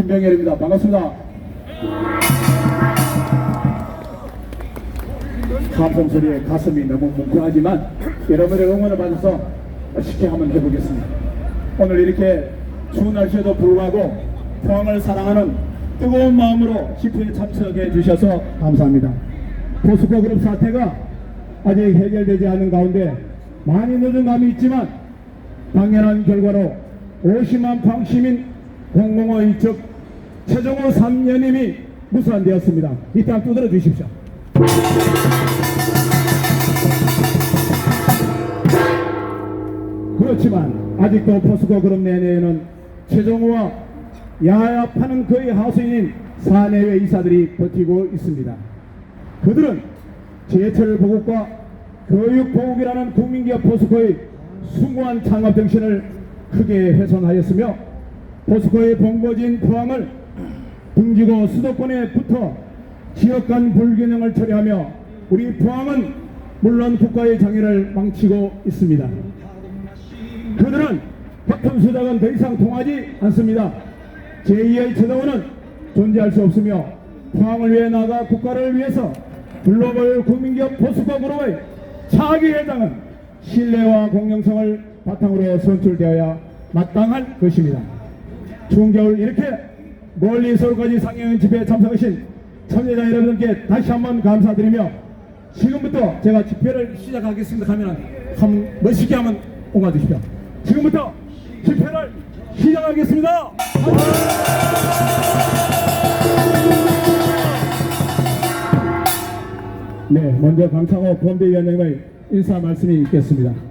김병열입니다. 반갑습니다. 감성 소리에 가슴이 너무 뭉클하지만 여러분의 응원을 받아서 쉽게 한번 해보겠습니다. 오늘 이렇게 추운 날씨에도 불구하고 포항을 사랑하는 뜨거운 마음으로 집회에 참석해 주셔서 감사합니다. 포스코 그룹 사태가 아직 해결되지 않은 가운데 많이 늦은 감이 있지만 당연한 결과로 50만 평 시민 공공의 즉 최종호 3년임이 무산되었습니다. 이땅 두드려 주십시오. 그렇지만 아직도 포스코 그룹 내내에는 최종호와 야합하는 그의 하수인인 사내외 이사들이 버티고 있습니다. 그들은 제철 보국과 교육 보국이라는 국민기업 포스코의 숭고한 창업 정신을 크게 훼손하였으며 포스코의 본거지인 포항을 등지고 수도권에 붙어 지역 간 불균형을 처리하며 우리 포항은 물론 국가의 장애를 망치고 있습니다. 그들은 같은 수작은 더 이상 통하지 않습니다. 제2의 최다원은 존재할 수 없으며 포항을 위해 나가 국가를 위해서 글로벌 국민기업 포스코 그룹의 차기 회장은 신뢰와 공정성을 바탕으로 선출되어야 마땅할 것입니다. 추운 겨울 이렇게 멀리 서울까지 상영 집회에 참석하신 참여자 여러분께 다시 한번 감사드리며 지금부터 제가 집회를 시작하겠습니다 하면 한번 멋있게 한번 옹아 주십시오. 지금부터 집회를 시작하겠습니다. 네, 먼저 강창호 본대위원장님의 인사 말씀이 있겠습니다.